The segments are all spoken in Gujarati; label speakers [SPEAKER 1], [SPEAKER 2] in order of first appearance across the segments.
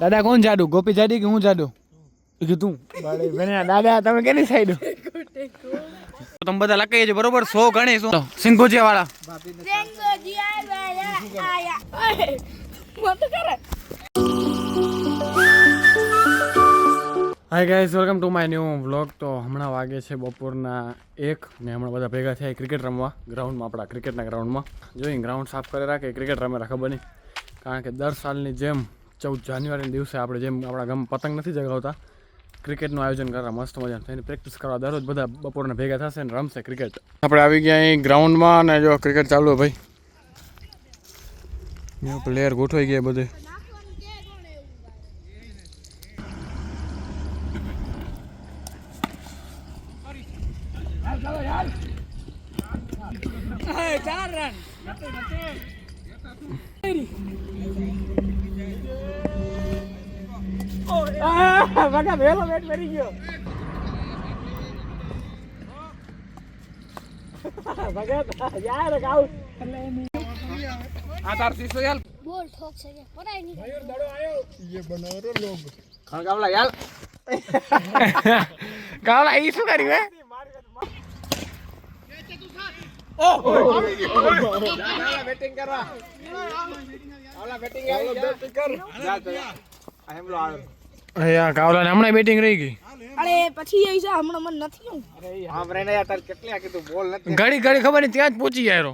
[SPEAKER 1] દાદા કોણ જાડુ? ગોપી જાડી કે હું જાડુ? કીધું. દાદા તમે કેની સાઈડ તમે બધા લખાઈ છે બરોબર? સો ગણી શું સિંગોજીયા વાળા. Hi guys welcome to my new vlog તો હમણાં વાગે છે બપોરના એક ને હમણાં બધા ભેગા થયા ક્રિકેટ રમવા. ગ્રાઉન્ડમાં આપણા ક્રિકેટના ગ્રાઉન્ડમાં જોઈ ગ્રાઉન્ડ સાફ કરી રાખે ક્રિકેટ રમે ખબર નહીં. કારણ કે દર સાલની જેમ ચૌદ જાન્યુઆરીના દિવસે આપણે જેમ આપણા ગામ પતંગ નથી જગાવતા, ક્રિકેટનું આયોજન કરવા મસ્ત મજા થઈને પ્રેક્ટિસ કરવા દરરોજ બધા બપોરના ભેગા થશે ને રમશે ક્રિકેટ આપણે આવી ગયા અહીં ગ્રાઉન્ડમાં અને જો ક્રિકેટ ચાલુ હોય ભાઈ. પ્લેયર ગોઠવાઈ ગયા બધે.
[SPEAKER 2] બોલ ઠોક છે કે પડાય નહીં.
[SPEAKER 1] કાલા ઈ શું કર્યું હે? અહીંયા કાવલાને હમણાં બેટિંગ રહી ગઈ.
[SPEAKER 2] અરે પછી આવી છે હમણાં મને નથી હું
[SPEAKER 1] ઘડી ઘડી ખબર નહીં ત્યાં જ પહોંચી જાય રો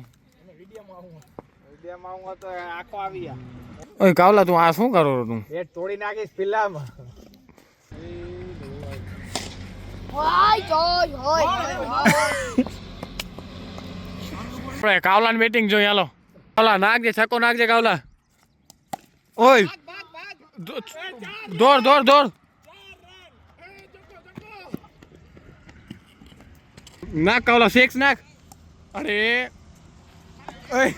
[SPEAKER 1] ઓય કાવલા તું આ શું કરો તું?
[SPEAKER 2] હોય જોય હોય.
[SPEAKER 1] આપણે કાવલાની બેટિંગ જોઈ હાલો. કાવલા નાખજે છકો નાખજે કાવલા. ઓય. દોડ દોડ દોડ નાખ કાવલા શેક્સ નાખ અરે ઓય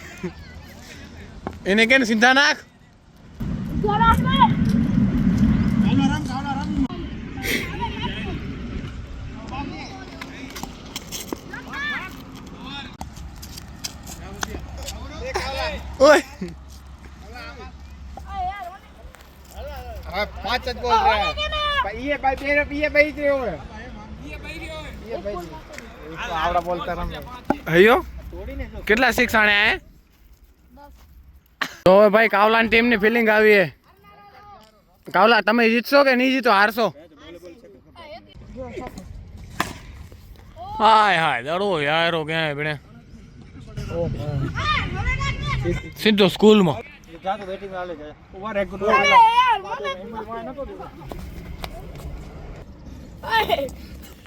[SPEAKER 1] એને કે સીધા નાખ
[SPEAKER 2] ગરમ ને
[SPEAKER 1] ઓય
[SPEAKER 3] પાંચ જ બોલ રહ્યા ये भाई मेरे ये भाई जो है ये भाई આવડા બોલતા રમે
[SPEAKER 1] હૈયો કેટલા સિક્સ આણે આયા તો હવે ભાઈ કાવલાની ટીમની ફિલિંગ આવી હે કાવલા તમે જીતશો કે નહીં જીતો હારશો હાય હાય દડો યારો ક્યાંય ભણે સીધો સ્કૂલમાં
[SPEAKER 3] જા તો બેટિંગ આલે જાય ઓવર એક ગુડ
[SPEAKER 2] અરે યાર મને મને કર.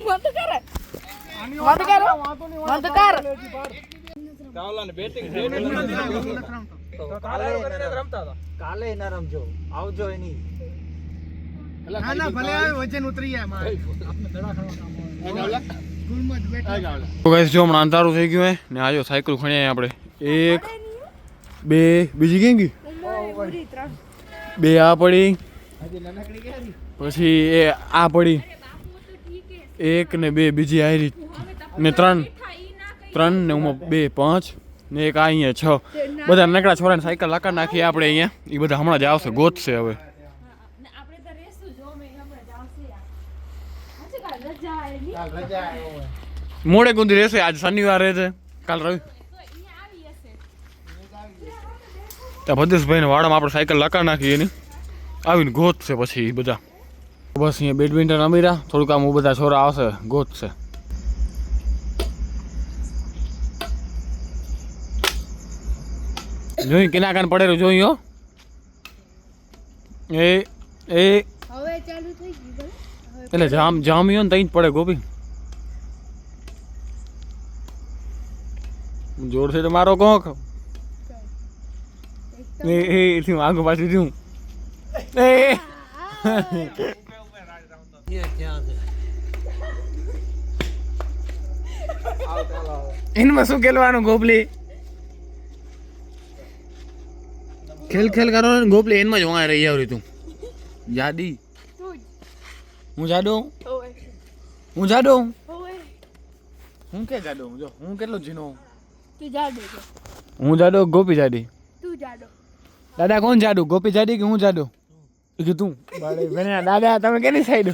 [SPEAKER 2] મત કરે. મત કરો મત કર.
[SPEAKER 3] કાવલા ને બેટિંગ કાલે રમતા હતા. કાલે ના રમજો. આવજો એની. ના ના ભલે આવે વજન ઉતરી જાય મારે. જ
[SPEAKER 1] તો હમણાં અંધારું થઈ ગયું હે ને આજો સાયકલ ખણી આયા આપણે. એક બે બીજી કેમ ગઈ બે આ પડી.
[SPEAKER 3] નાનકડી
[SPEAKER 1] પછી એ આ પડી. એક ને બે બીજી આયરી ને ત્રણ. ત્રણ ને ઉમાં બે પાંચ. ને એક આ અહીંયા છ. બધા નકડા છોરાને સાયકલ લાકા નાખી આપણે અહીંયા. એ બધા હમણાં જ આવશે ગોતશે હવે. મોડે ગુંદી રહેશે આજ શનિવાર રહે છે કાલ રવિ ત્યાં ભદેશભાઈને વાડામાં આપણે સાયકલ લાકા નાખી એની. આવીને ગોતશે પછી એ બધા. બસ અહીંયા બેડમિન્ટન અમીરા થોડુંક આમ બધા છોરા આવશે ગોતશે જોઈ કિના કાન પડેલું જોઈ હો? એ એ. એટલે જામ જામ્યો ને તઈ જ પડે ગોપી. જોરથી તો મારો કોક? એ એ થયું આગળ પાછું થયું એ એનમાં શું ખેલવાનું ગોપલી? ખેલ ખેલ કરો ને ગોપલી એનમાં જ વાંય રહી આવ્યું તું. યાદી હું જાડો? હું જાડો? હું કે જાડો? જો હું કેટલો જીનો
[SPEAKER 2] તું જાડો
[SPEAKER 1] હું જાડો ગોપી જાડી?
[SPEAKER 2] તું જાડો.
[SPEAKER 1] દાદા કોણ જાડુ? ગોપી જાડી કે હું જાડુ? કીધું. દાદા તમે કેની સાઈડ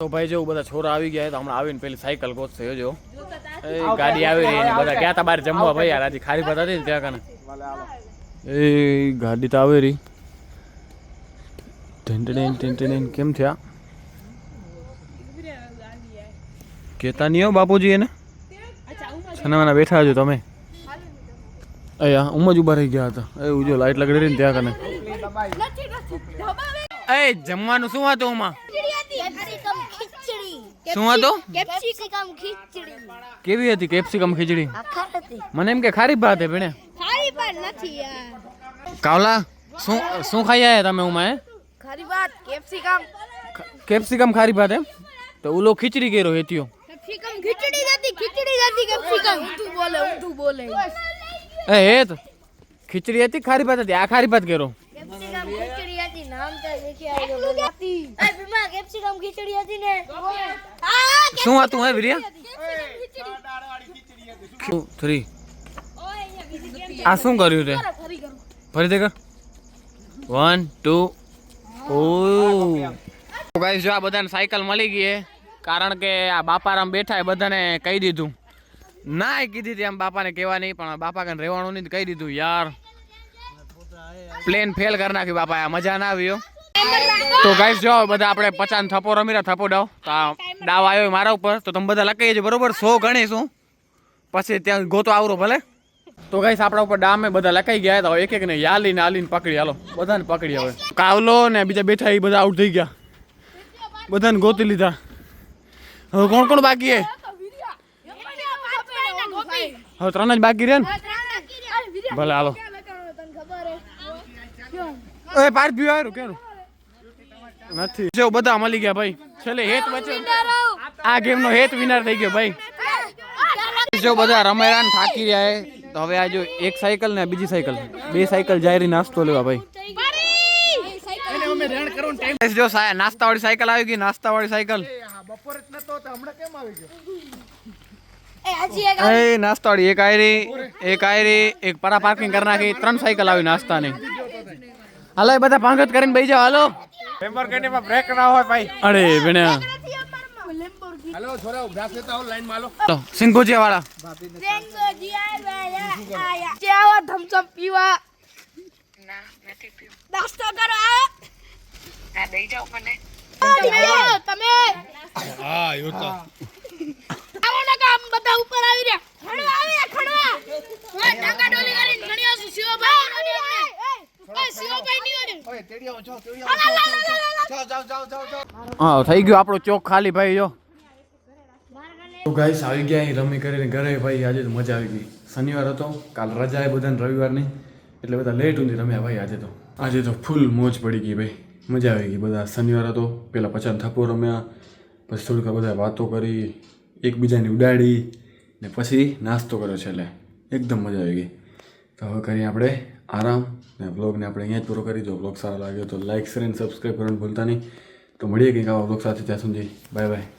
[SPEAKER 1] તો ભાઈ જો બધા છોરા આવી ગયા તો હમણાં આવીને પેલી સાયકલ ગોતશે જો એ ગાડી આવી રહી બધા ગયા તા બહાર જમવા ભાઈ યાર આજે ખારી ભાત હતી ત્યાં કને. એ ગાડી તો આવી રહી. ટેન્ટેન ટેન્ટેન કેમ થયા? કેતા નહીં હો બાપુજી એને? છનાવાના બેઠા છો તમે? અહીંયા ઉમ જ ઊભા રહી ગયા હતા. એ ઉજો લાઈટ લગડી રહી ને ત્યાં કને.
[SPEAKER 2] નથી નથી
[SPEAKER 1] એ જમવાનું શું હતું ઉમાં શું હતું?
[SPEAKER 2] કેપ્સિકમ ખીચડી
[SPEAKER 1] કેવી હતી કેપ્સિકમ ખીચડી? મને એમ કે ખારી ભાત હે ભણે.
[SPEAKER 2] ખારી ભાત નથી યાર
[SPEAKER 1] કાવલા શું શું ખાઈ આયા તમે ઉમાં હે
[SPEAKER 2] ખારી ભાત કેપ્સિકમ
[SPEAKER 1] કેપ્સિકમ ખારી ભાત એમ? તો ઉલો ખીચડી કર્યો હેતીયો
[SPEAKER 2] કેપ્સિકમ ખીચડી નથી ખીચડી નથી કેપ્સિકમ. ઊંધું બોલે ઊંધું બોલે.
[SPEAKER 1] એ તો. ખીચડી હતી ખારી ભાત હતી? આ ખારી ભાત
[SPEAKER 2] કેરો ખીચડી હતી નામ તો દેખી આવ્યો હતી એ બીમા કેપ્સિકમ ખીચડી હતી ને?
[SPEAKER 1] શું હતું હે વીર્યા? થ્રી? આ શું કર્યું તે?
[SPEAKER 2] ફરી
[SPEAKER 1] દે કર વન ટુ ઓ ગાઈસ જો આ બધાને સાયકલ મળી ગઈ કારણ કે આ બાપારામ બેઠા એ બધાને કહી દીધું. ના કીધી હતી એમ બાપાને કહેવા નહીં, પણ બાપા કને રહેવાનું નહીં કહી દીધું, યાર પ્લેન ફેલ કરી નાખ્યું બાપા આ મજા ના આવ્યો તો ગાઈસ જો, બધા આપણે પચાસ થપો રમી રહ્યા થપ્પો ડાવ. તો ડાવ આવ્યો મારા ઉપર, તો તમે બધા લખાઈ છે બરોબર? સો ગણીશું પછી ત્યાં ગોતો આવરો ભલે. તો ગાઈસ આપણા ઉપર ડામે બધા લખાઈ ગયા તો એક એક ને યાલી ને આલીને પકડી, હાલો. બધાને પકડી હવે. કાવલો ને બીજા બેઠા એ બધા આઉટ થઈ ગયા. બધાને ગોતી લીધા. હવે કોણ કોણ બાકી હે હવે ત્રણ જ બાકી રહે ને? ભલે હાલો. એ પાર્થ ભી આવ્યું કેનું નથી. જો બધા મળી ગયા ભાઈ. છેલ્લે હેત બચે આ ગેમ નો હેત વિનર થઈ ગયો ભાઈ. જો બધા રમેરા ને થાકી રહ્યા તો હવે આ જો એક સાયકલ ને બીજી સાયકલ બે સાયકલ જાયરી નાસ્તો લેવા ભાઈ. જો નાસ્તા વાળી સાયકલ આવી ગઈ નાસ્તા વાળી સાયકલ
[SPEAKER 3] બપોર જ નતો તો હમણાં કેમ આવી ગયો?
[SPEAKER 1] એ નાસ્તા વાળી એક આયરી એક આયરી એક પરા પાર્કિંગ કરી નાખી ત્રણ સાયકલ આવી નાસ્તાની. હાલો એ બધા પાંગત કરીને બેસી જાઓ હાલો.
[SPEAKER 3] લેમ્બોર્ગિનીમાં બ્રેક ના હોય ભાઈ.
[SPEAKER 1] અરે બેને.
[SPEAKER 3] હાલો છોરા ઊભા લેતા આવો લાઈનમાં
[SPEAKER 1] લો સિંગોજી વાળા
[SPEAKER 2] થમ્સઅપ પીવા નાસ્તો કરો આ
[SPEAKER 4] ના દઈ જાઓ મને.
[SPEAKER 2] તમે
[SPEAKER 3] હા યો તો
[SPEAKER 2] આવો ને કામ બધા ઉપર આવી રહ્યા ખડવા આવી રહ્યા ખડવા ઓય ટાંગા ડોલી કરીને શિવભાઈ
[SPEAKER 1] હા થઈ ગયો આપણો ચોક ખાલી ભાઈ જો. તો ગાઈસ આવી ગયા અહીં રમી કરીને ઘરે ભાઈ આજે તો મજા આવી ગઈ. શનિવાર હતો કાલ રજા એ બધાને રવિવારની. એટલે બધા લેટ ઊંધી રમ્યા ભાઈ આજે તો. આજે તો ફૂલ મોજ પડી ગઈ ભાઈ. મજા આવી ગઈ બધા. શનિવાર હતો પહેલાં પચાસ થપ્પો રમ્યા પછી થોડીક બધા વાતો કરી એકબીજાની ઉડાડી ને પછી નાસ્તો કર્યો છેલ્લે. એકદમ મજા આવી ગઈ. તો હવે કરીએ આપણે આરામ ને બ્લોગને આપણે અહીંયા જ પૂરો કરી. દો બ્લોગ સારો લાગ્યો તો લાઇક શેર અને સબસ્ક્રાઈબ કરવાનું ભૂલતા નહીં. તો મળીએ કંઈક આવા બ્લોગ સાથે. ત્યાં સુધી બાય બાય